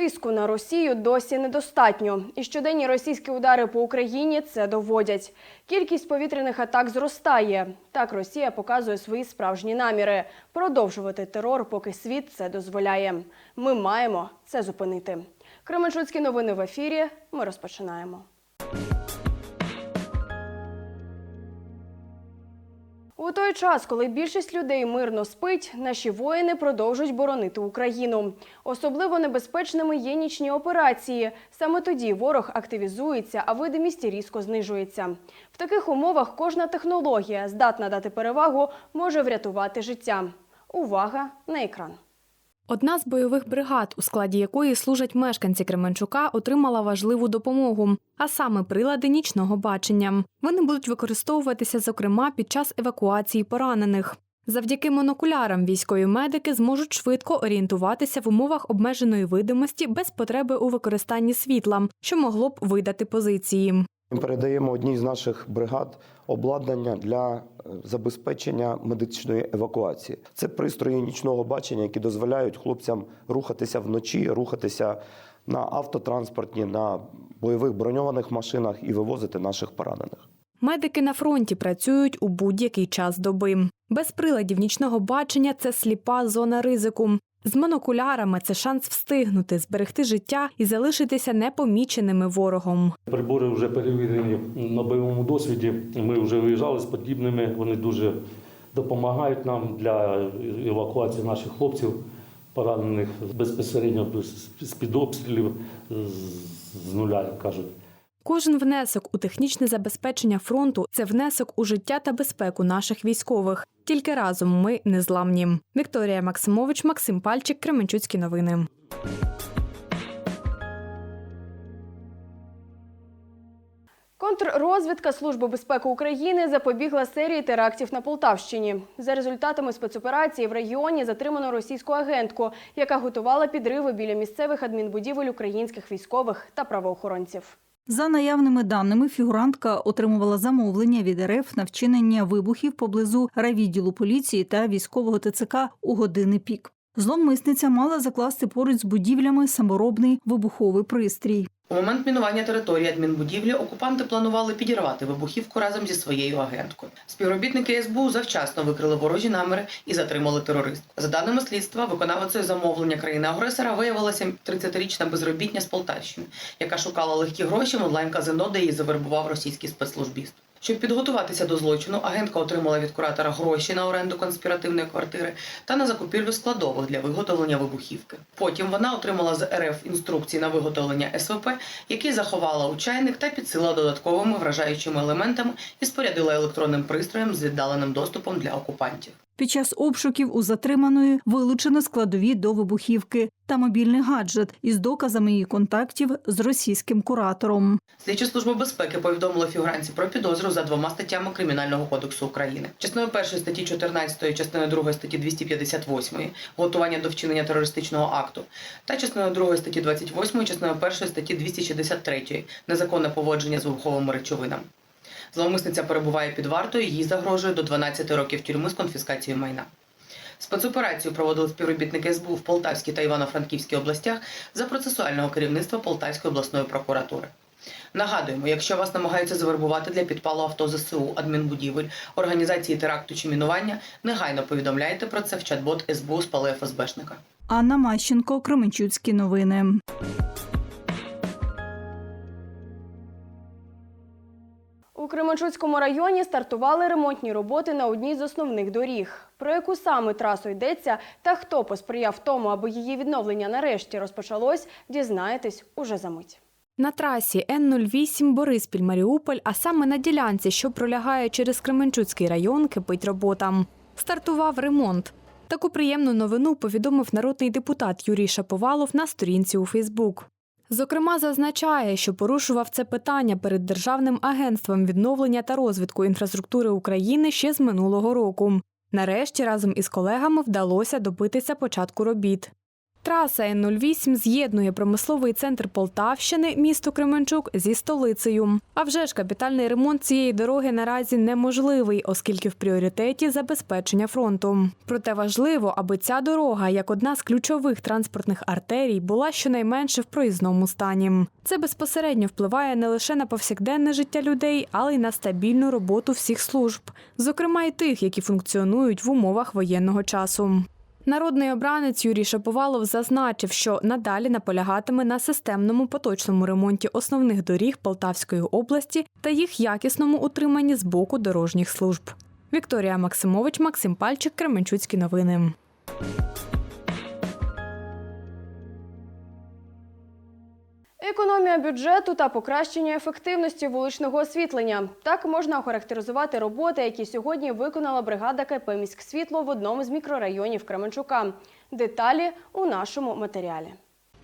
Тиску на Росію досі недостатньо, і щоденні російські удари по Україні це доводять. Кількість повітряних атак зростає. Так Росія показує свої справжні наміри продовжувати терор, поки світ це дозволяє. Ми маємо це зупинити. Кременчуцькі новини в ефірі. Ми розпочинаємо. У той час, коли більшість людей мирно спить, наші воїни продовжують боронити Україну. Особливо небезпечними є нічні операції. Саме тоді ворог активізується, а видимість різко знижується. В таких умовах кожна технологія, здатна дати перевагу, може врятувати життя. Увага на екран. Одна з бойових бригад, у складі якої служать мешканці Кременчука, отримала важливу допомогу, а саме прилади нічного бачення. Вони будуть використовуватися, зокрема, під час евакуації поранених. Завдяки монокулярам військові медики зможуть швидко орієнтуватися в умовах обмеженої видимості без потреби у використанні світла, що могло б видати позиції. Ми передаємо одній з наших бригад обладнання для е, забезпечення медичної евакуації. Це пристрої нічного бачення, які дозволяють хлопцям рухатися вночі, рухатися на автотранспортні, на бойових броньованих машинах і вивозити наших поранених. Медики на фронті працюють у будь-який час доби. Без приладів нічного бачення це сліпа зона ризику. З монокулярами це шанс встигнути, зберегти життя і залишитися непоміченими ворогом. Прибори вже перевірені на бойовому досвіді. Ми вже виїжджали з подібними. Вони дуже допомагають нам для евакуації наших хлопців, поранених безпосередньо з-під обстрілів з- з нуля, як кажуть. Кожен внесок у технічне забезпечення фронту це внесок у життя та безпеку наших військових. Тільки разом ми незламні. Вікторія Максимович, Максим Пальчик, Кременчуцькі новини. Контррозвідка Служби безпеки України запобігла серії терактів на Полтавщині. За результатами спецоперації в регіоні затримано російську агентку, яка готувала підриви біля місцевих адмінбудівель українських військових та правоохоронців. За наявними даними, фігурантка отримувала замовлення від РФ на вчинення вибухів поблизу райвідділу поліції та військового ТЦК у години пік. Зловмисниця мала закласти поруч з будівлями саморобний вибуховий пристрій. У момент мінування території адмінбудівлі окупанти планували підірвати вибухівку разом зі своєю агенткою. Співробітники СБУ завчасно викрили ворожі наміри і затримали терористку. За даними слідства, виконавицею замовлення країни-агресора виявилася 30-річна безробітня з Полтавщини, яка шукала легкі гроші в онлайн-казино, де її завербував російський спецслужбіст. Щоб підготуватися до злочину, агентка отримала від куратора гроші на оренду конспіративної квартири та на закупівлю складових для виготовлення вибухівки. Потім вона отримала з РФ інструкції на виготовлення СВП, які заховала у чайник та підсила додатковими вражаючими елементами і спорядила електронним пристроєм з віддаленим доступом для окупантів. Під час обшуків у затриманої вилучено складові до вибухівки та мобільний гаджет із доказами її контактів з російським куратором. Слідча служба безпеки повідомила фігуранці про підозру за двома статтями Кримінального кодексу України. Частиною першої статті 14, частиною другої статті 258 готування до вчинення терористичного акту та частиною другої статті 28, частиною першої статті 263 незаконне поводження з вибуховими речовинами. Зловмисниця перебуває під вартою, їй загрожує до 12 років тюрми з конфіскацією майна. Спецоперацію проводили співробітники СБУ в Полтавській та Івано-Франківській областях за процесуального керівництва Полтавської обласної прокуратури. Нагадуємо, якщо вас намагаються завербувати для підпалу авто ЗСУ, адмінбудівель, організації теракту чи мінування, негайно повідомляйте про це в чат-бот СБУ спали ФСБшника. Анна Мащенко, Кременчуцькі новини. Кременчуцькому районі стартували ремонтні роботи на одній з основних доріг. Про яку саме трасу йдеться та хто посприяв тому, аби її відновлення нарешті розпочалось, дізнаєтесь уже за мить. На трасі Н-08 Бориспіль-Маріуполь, а саме на ділянці, що пролягає через Кременчуцький район, кипить робота. Стартував ремонт. Таку приємну новину повідомив народний депутат Юрій Шаповалов на сторінці у Фейсбук. Зокрема, зазначає, що порушував це питання перед Державним агентством відновлення та розвитку інфраструктури України ще з минулого року. Нарешті разом із колегами вдалося добитися початку робіт. Траса Н-08 з'єднує промисловий центр Полтавщини, місто Кременчук, зі столицею. А вже ж капітальний ремонт цієї дороги наразі неможливий, оскільки в пріоритеті забезпечення фронту. Проте важливо, аби ця дорога, як одна з ключових транспортних артерій, була щонайменше в проїзному стані. Це безпосередньо впливає не лише на повсякденне життя людей, але й на стабільну роботу всіх служб, зокрема й тих, які функціонують в умовах воєнного часу. Народний обранець Юрій Шаповалов зазначив, що надалі наполягатиме на системному поточному ремонті основних доріг Полтавської області та їх якісному утриманні з боку дорожніх служб. Вікторія Максимович, Максим Пальчик, Кременчуцькі новини. Економія бюджету та покращення ефективності вуличного освітлення. Так можна охарактеризувати роботи, які сьогодні виконала бригада КП «Міськсвітло» в одному з мікрорайонів Кременчука. Деталі у нашому матеріалі.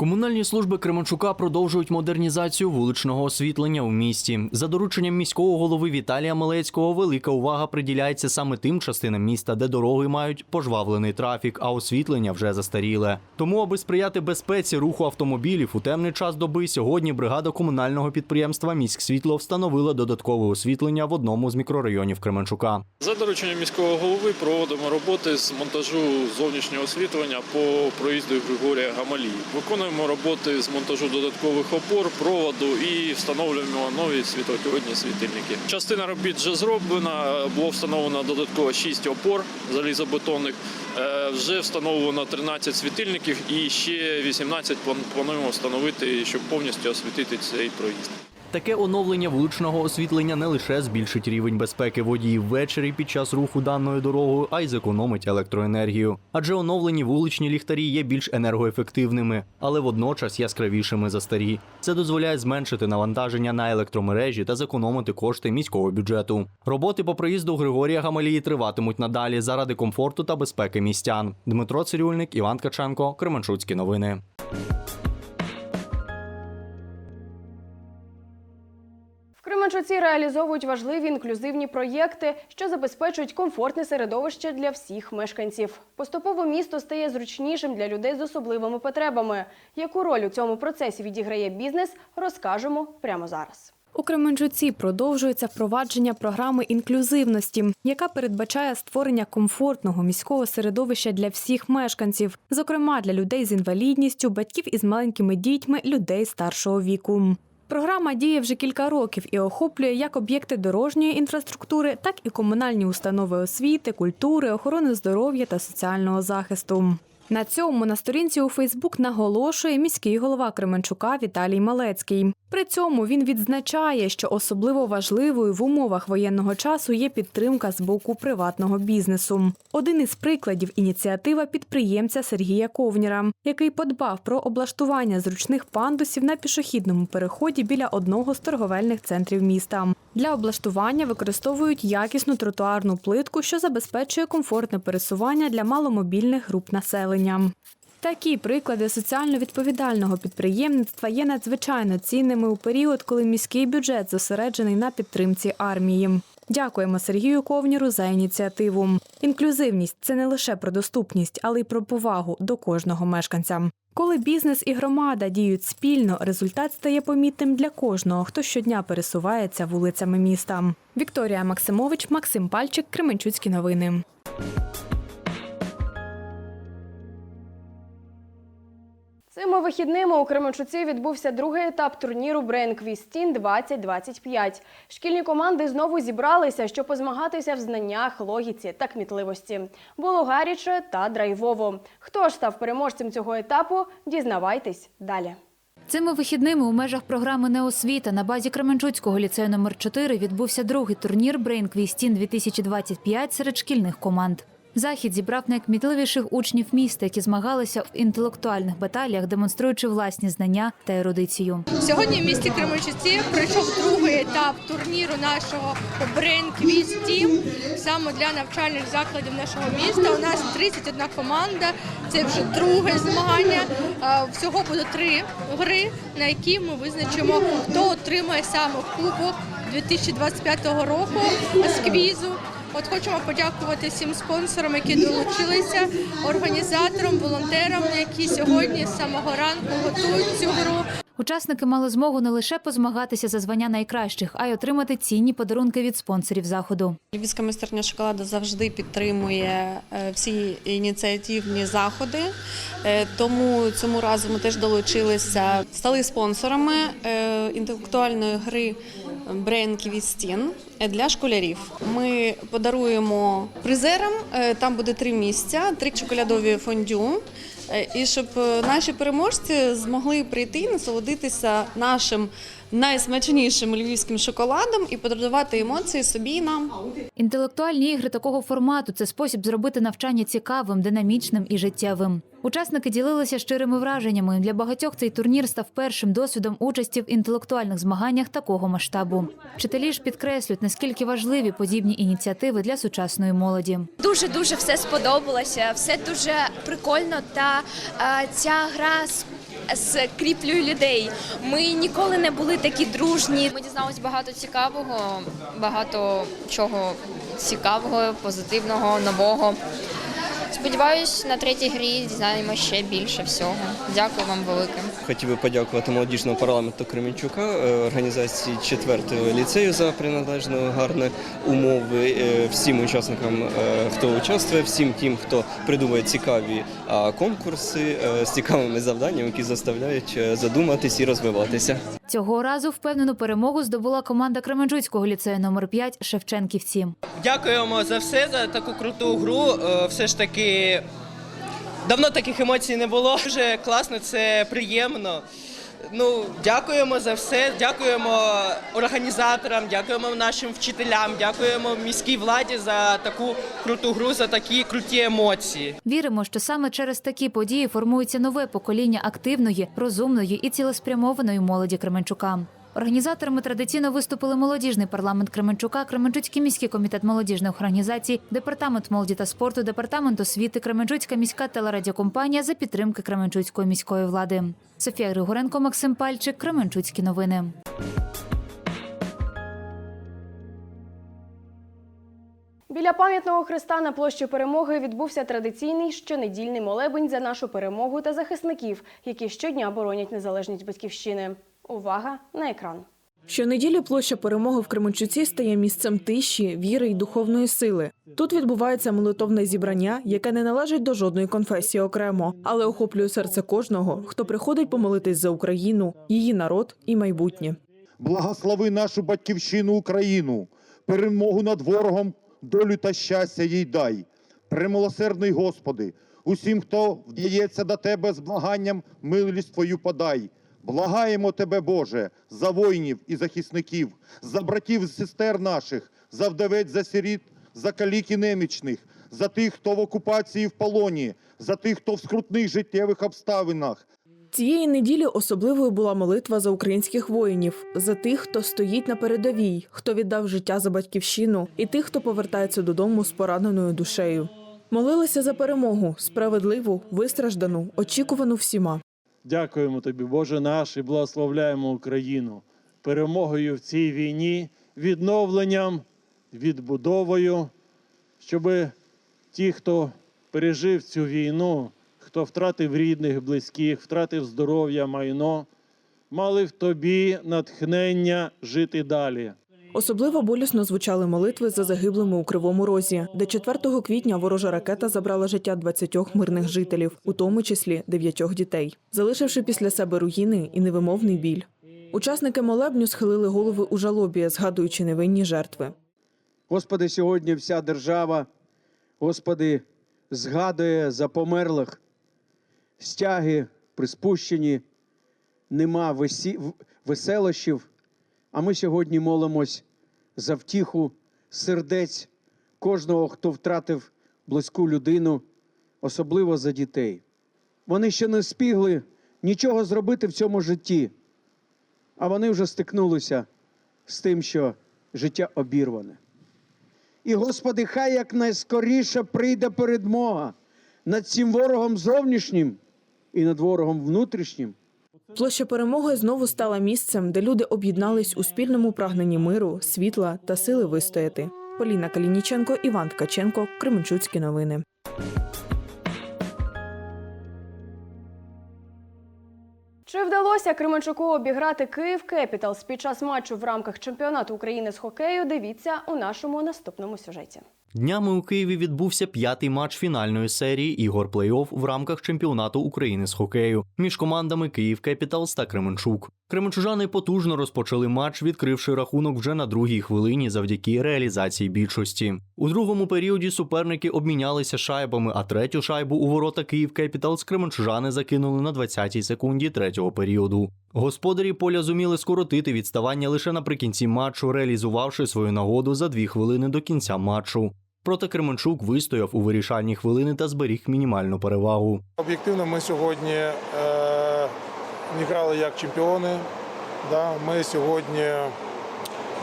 Комунальні служби Кременчука продовжують модернізацію вуличного освітлення у місті. За дорученням міського голови Віталія Малецького велика увага приділяється саме тим частинам міста, де дороги мають пожвавлений трафік, а освітлення вже застаріле. Тому, аби сприяти безпеці руху автомобілів у темний час доби, сьогодні бригада комунального підприємства Міськсвітло встановила додаткове освітлення в одному з мікрорайонів Кременчука. За дорученням міського голови проводимо роботи з монтажу зовнішнього освітлення по проїзду Григорія Гамалії. Виконуємо роботи з монтажу додаткових опор, проводу і встановлюємо нові світлодіодні світильники. Частина робіт вже зроблена. Було встановлено додатково 6 опор залізобетонних. Е, Вже встановлено 13 світильників і ще 18 плануємо встановити, щоб повністю освітити цей проїзд. Таке оновлення вуличного освітлення не лише збільшить рівень безпеки водіїв ввечері під час руху даною дорогою, а й зекономить електроенергію. Адже оновлені вуличні ліхтарі є більш енергоефективними, але водночас яскравішими за старі. Це дозволяє зменшити навантаження на електромережі та зекономити кошти міського бюджету. Роботи по проїзду Григорія Гамалії триватимуть надалі заради комфорту та безпеки містян. Дмитро Цирюльник, Іван Каченко, Кременчуцькі новини. Кременчуці реалізовують важливі інклюзивні проєкти, що забезпечують комфортне середовище для всіх мешканців. Поступово місто стає зручнішим для людей з особливими потребами. Яку роль у цьому процесі відіграє бізнес, розкажемо прямо зараз. У Кременчуці продовжується впровадження програми інклюзивності, яка передбачає створення комфортного міського середовища для всіх мешканців, зокрема для людей з інвалідністю, батьків із маленькими дітьми, людей старшого віку. Програма діє вже кілька років і охоплює як об'єкти дорожньої інфраструктури, так і комунальні установи освіти, культури, охорони здоров'я та соціального захисту. На цьому на сторінці у Фейсбук наголошує міський голова Кременчука Віталій Малецький. При цьому він відзначає, що особливо важливою в умовах воєнного часу є підтримка з боку приватного бізнесу. Один із прикладів ініціатива підприємця Сергія Ковніра, який подбав про облаштування зручних пандусів на пішохідному переході біля одного з торговельних центрів міста. Для облаштування використовують якісну тротуарну плитку, що забезпечує комфортне пересування для маломобільних груп населення. Такі приклади соціально відповідального підприємництва є надзвичайно цінними у період, коли міський бюджет зосереджений на підтримці армії. Дякуємо Сергію Ковніру за ініціативу. Інклюзивність це не лише про доступність, але й про повагу до кожного мешканця. Коли бізнес і громада діють спільно, результат стає помітним для кожного, хто щодня пересувається вулицями міста. Вікторія Максимович, Максим Пальчик, Кременчуцькі новини. Цими вихідними у Кременчуці відбувся другий етап турніру Teen 2025. Шкільні команди знову зібралися, щоб позмагатися в знаннях, логіці та кмітливості. Було гаряче та драйвово. Хто ж став переможцем цього етапу? Дізнавайтесь далі. Цими вихідними у межах програми «Неосвіта» на базі Кременчуцького ліцею номер 4 відбувся другий турнір Teen 2025 серед шкільних команд. Захід зібрав найкмітливіших учнів міста, які змагалися в інтелектуальних баталіях, демонструючи власні знання та ерудицію. Сьогодні в місті Кременчуці пройшов другий етап турніру нашого Brain Quiz Team саме для навчальних закладів нашого міста. У нас 31 команда. Це вже друге змагання. Е, Всього буде три гри, на які ми визначимо, хто отримає саме кубок 2025 року з квізу. От хочемо подякувати всім спонсорам, які долучилися, організаторам, волонтерам, які сьогодні з самого ранку готують цю гру. Учасники мали змогу не лише позмагатися за звання найкращих, а й отримати цінні подарунки від спонсорів заходу. Львівська майстерня шоколаду завжди підтримує е, всі ініціативні заходи. Е, Тому цьому разу ми теж долучилися, стали спонсорами е, інтелектуальної гри Квістін для школярів. Ми подаруємо призерам. Там буде три місця, три чоколядові фондю. Е, І щоб е, наші переможці змогли прийти і насолодитися нашим найсмачнішим львівським шоколадом і подарувати емоції собі і нам. Інтелектуальні ігри такого формату це спосіб зробити навчання цікавим, динамічним і життєвим. Учасники ділилися щирими враженнями. Для багатьох цей турнір став першим досвідом участі в інтелектуальних змаганнях такого масштабу. Вчителі ж підкреслюють, наскільки важливі подібні ініціативи для сучасної молоді. Дуже дуже все сподобалося, все дуже прикольно. Та е, ця гра скріплює людей. Ми ніколи не були такі дружні. Ми дізналися багато цікавого, багато чого цікавого, позитивного, нового. Сподіваюсь, на третій грі дізнаємося ще більше всього. Дякую вам велике. Хотів би подякувати молодіжному парламенту Кременчука, е, організації 4-го ліцею за приналежно гарні умови, е, всім учасникам, е, хто участвує, всім тим, хто придумує цікаві а, конкурси е, з цікавими завданнями, які заставляють е, задуматись і розвиватися. Цього разу впевнену перемогу здобула команда Кременчуцького ліцею номер 5 Шевченківці. Дякуємо за все, за таку круту гру. Е, Все ж таки давно таких емоцій не було. Вже класно, це приємно. Ну, дякуємо за все. Дякуємо організаторам, дякуємо нашим вчителям, дякуємо міській владі за таку круту гру, за такі круті емоції. Віримо, що саме через такі події формується нове покоління активної, розумної і цілеспрямованої молоді Кременчука. Організаторами традиційно виступили молодіжний парламент Кременчука, Кременчуцький міський комітет молодіжних організацій, департамент молоді та спорту, департамент освіти, Кременчуцька міська телерадіокомпанія за підтримки Кременчуцької міської влади. Софія Григоренко, Максим Пальчик, Кременчуцькі новини. Біля пам'ятного хреста на площі перемоги відбувся традиційний щонедільний молебень за нашу перемогу та захисників, які щодня боронять незалежність батьківщини. Увага на екран. Щонеділі площа перемоги в Кременчуці стає місцем тиші, віри й духовної сили. Тут відбувається молитовне зібрання, яке не належить до жодної конфесії окремо, але охоплює серце кожного, хто приходить помолитись за Україну, її народ і майбутнє. Благослови нашу батьківщину Україну, перемогу над ворогом, долю та щастя їй дай. Премилосердний Господи, усім, хто вдається до Тебе з благанням, милість Твою подай. Благаємо Тебе, Боже, за воїнів і захисників, за братів і сестер наших, за вдовець, за сиріт, за калік і немічних, за тих, хто в окупації в полоні, за тих, хто в скрутних життєвих обставинах, Цієї неділі особливою була молитва за українських воїнів, за тих, хто стоїть на передовій, хто віддав життя за батьківщину, і тих, хто повертається додому з пораненою душею. Молилися за перемогу, справедливу, вистраждану, очікувану всіма. Дякуємо тобі, Боже наш, і благословляємо Україну перемогою в цій війні, відновленням, відбудовою, щоб ті, хто пережив цю війну, хто втратив рідних, близьких, втратив здоров'я, майно, мали в тобі натхнення жити далі. Особливо болісно звучали молитви за загиблими у Кривому Розі, де 4 квітня ворожа ракета забрала життя 20 мирних жителів, у тому числі 9 дітей, залишивши після себе руїни і невимовний біль. Учасники молебню схилили голови у жалобі, згадуючи невинні жертви. Господи, сьогодні вся держава, Господи, згадує за померлих, стяги приспущені, нема веселощів. А ми сьогодні молимось за втіху сердець кожного, хто втратив близьку людину, особливо за дітей. Вони ще не спігли нічого зробити в цьому житті, а вони вже стикнулися з тим, що життя обірване. І, Господи, хай якнайскоріше прийде передмога над цим ворогом зовнішнім і над ворогом внутрішнім. Площа перемоги знову стала місцем, де люди об'єднались у спільному прагненні миру, світла та сили вистояти. Поліна Калініченко, Іван Ткаченко, Кременчуцькі новини. Чи вдалося Кременчуку обіграти Київ Кепіталс під час матчу в рамках чемпіонату України з хокею? Дивіться у нашому наступному сюжеті. Днями у Києві відбувся п'ятий матч фінальної серії ігор плей-офф в рамках чемпіонату України з хокею між командами Київ Кепіталс та Кременчук. Кременчужани потужно розпочали матч, відкривши рахунок вже на другій хвилині завдяки реалізації більшості. У другому періоді суперники обмінялися шайбами, а третю шайбу у ворота Київ Кепіталс кременчужани закинули на 20-й секунді третього періоду. Господарі поля зуміли скоротити відставання лише наприкінці матчу, реалізувавши свою нагоду за дві хвилини до кінця матчу. Проте Кременчук вистояв у вирішальні хвилини та зберіг мінімальну перевагу. Об'єктивно, ми сьогодні е, не грали як чемпіони. Да? Ми сьогодні,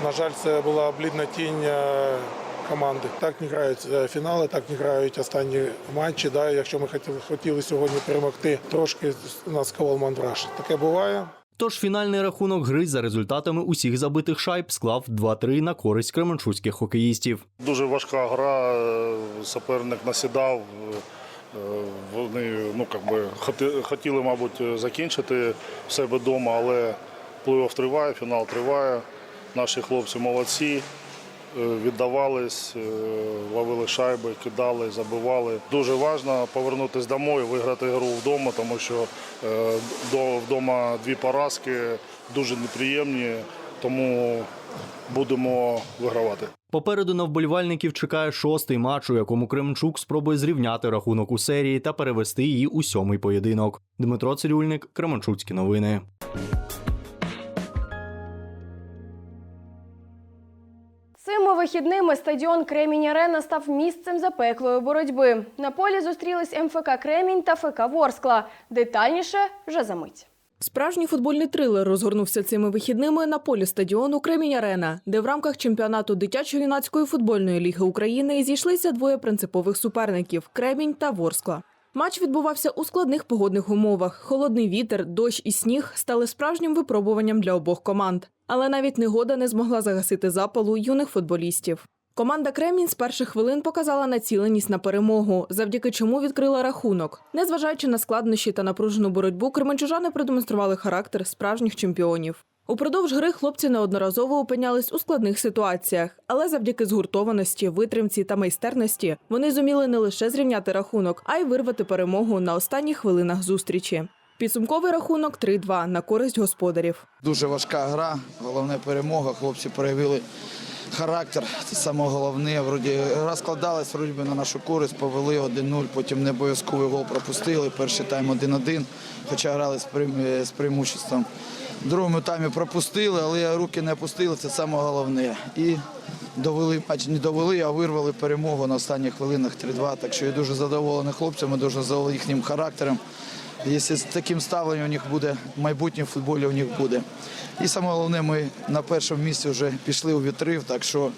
на жаль, це була блідна тінь е, команди. Так не грають е, фінали, так не грають останні матчі. Да? Якщо ми хотіли, хотіли сьогодні перемогти, трошки нас сковав мандраж. Таке буває. Тож фінальний рахунок гри за результатами усіх забитих шайб склав 2-3 на користь кременчуцьких хокеїстів. Дуже важка гра, е, суперник насідав. Е, Вони ну, как би, хотіли, мабуть, закінчити в себе вдома, але плей-офф триває, фінал триває. Наші хлопці молодці, е, віддавались, е, ловили шайби, кидали, забивали. Дуже важливо повернутися домой, виграти гру вдома, тому що вдома дві поразки дуже неприємні, тому будемо вигравати. Попереду на вболівальників чекає шостий матч, у якому Кременчук спробує зрівняти рахунок у серії та перевести її у сьомий поєдинок. Дмитро Цирюльник, Кременчуцькі новини. Цими вихідними стадіон Кремінь Арена став місцем запеклої боротьби. На полі зустрілись МФК Кремінь та ФК Ворскла. Детальніше вже за мить. Справжній футбольний трилер розгорнувся цими вихідними на полі стадіону Кремінь Арена, де в рамках чемпіонату дитячо-юнацької футбольної ліги України зійшлися двоє принципових суперників Кремінь та Ворскла. Матч відбувався у складних погодних умовах. Холодний вітер, дощ і сніг стали справжнім випробуванням для обох команд. Але навіть негода не змогла загасити запалу юних футболістів. Команда Кремінь з перших хвилин показала націленість на перемогу, завдяки чому відкрила рахунок. Незважаючи на складнощі та напружену боротьбу, кременчужани продемонстрували характер справжніх чемпіонів. Упродовж гри хлопці неодноразово опинялись у складних ситуаціях, але завдяки згуртованості, витримці та майстерності вони зуміли не лише зрівняти рахунок, а й вирвати перемогу на останніх хвилинах зустрічі. Підсумковий рахунок 3-2 на користь господарів. Дуже важка гра, головне перемога. Хлопці проявили характер. Це саме головне. Вроді гра складалась вроді на нашу користь, повели 1-0, потім не обов'язковий гол пропустили. Перший тайм 1-1, хоча грали з преим- з преимуществом. Другому таймі пропустили, але руки не опустили, це саме головне. І довели матч, не довели, а вирвали перемогу на останніх хвилинах 3-2. Так що я дуже задоволений хлопцями, дуже задоволений їхнім характером. Якщо з таким ставленням у них буде майбутнє в футболі, у них буде. І саме головне, ми на першому місці вже пішли у відрив, так що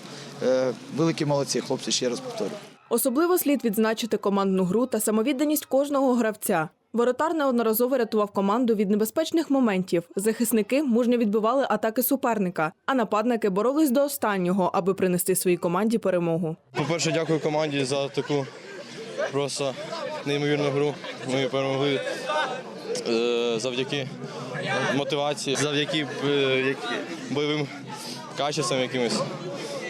е, великі молодці, хлопці, ще раз повторю. Особливо слід відзначити командну гру та самовідданість кожного гравця. Воротар неодноразово рятував команду від небезпечних моментів. Захисники мужньо відбивали атаки суперника, а нападники боролись до останнього, аби принести своїй команді перемогу. По-перше, дякую команді за таку просто неймовірну гру. Ми перемогли завдяки мотивації, завдяки е, бойовим качествам якимось.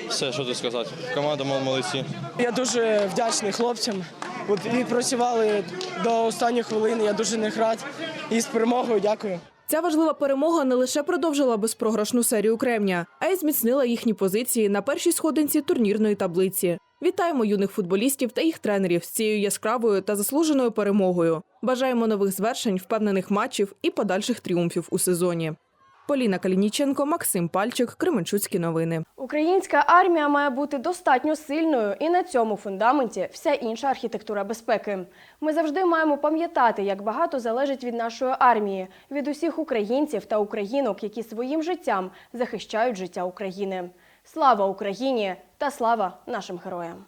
Все, що тут сказати. Команда мол- молодці. Я дуже вдячний хлопцям. От відпрацювали до останніх хвилин. Я дуже не рад. І з перемогою дякую. Ця важлива перемога не лише продовжила безпрограшну серію Кремня, а й зміцнила їхні позиції на першій сходинці турнірної таблиці. Вітаємо юних футболістів та їх тренерів з цією яскравою та заслуженою перемогою. Бажаємо нових звершень, впевнених матчів і подальших тріумфів у сезоні. Поліна Калініченко, Максим Пальчик, Кременчуцькі новини. Українська армія має бути достатньо сильною, і на цьому фундаменті вся інша архітектура безпеки. Ми завжди маємо пам'ятати, як багато залежить від нашої армії, від усіх українців та українок, які своїм життям захищають життя України. Слава Україні та слава нашим героям!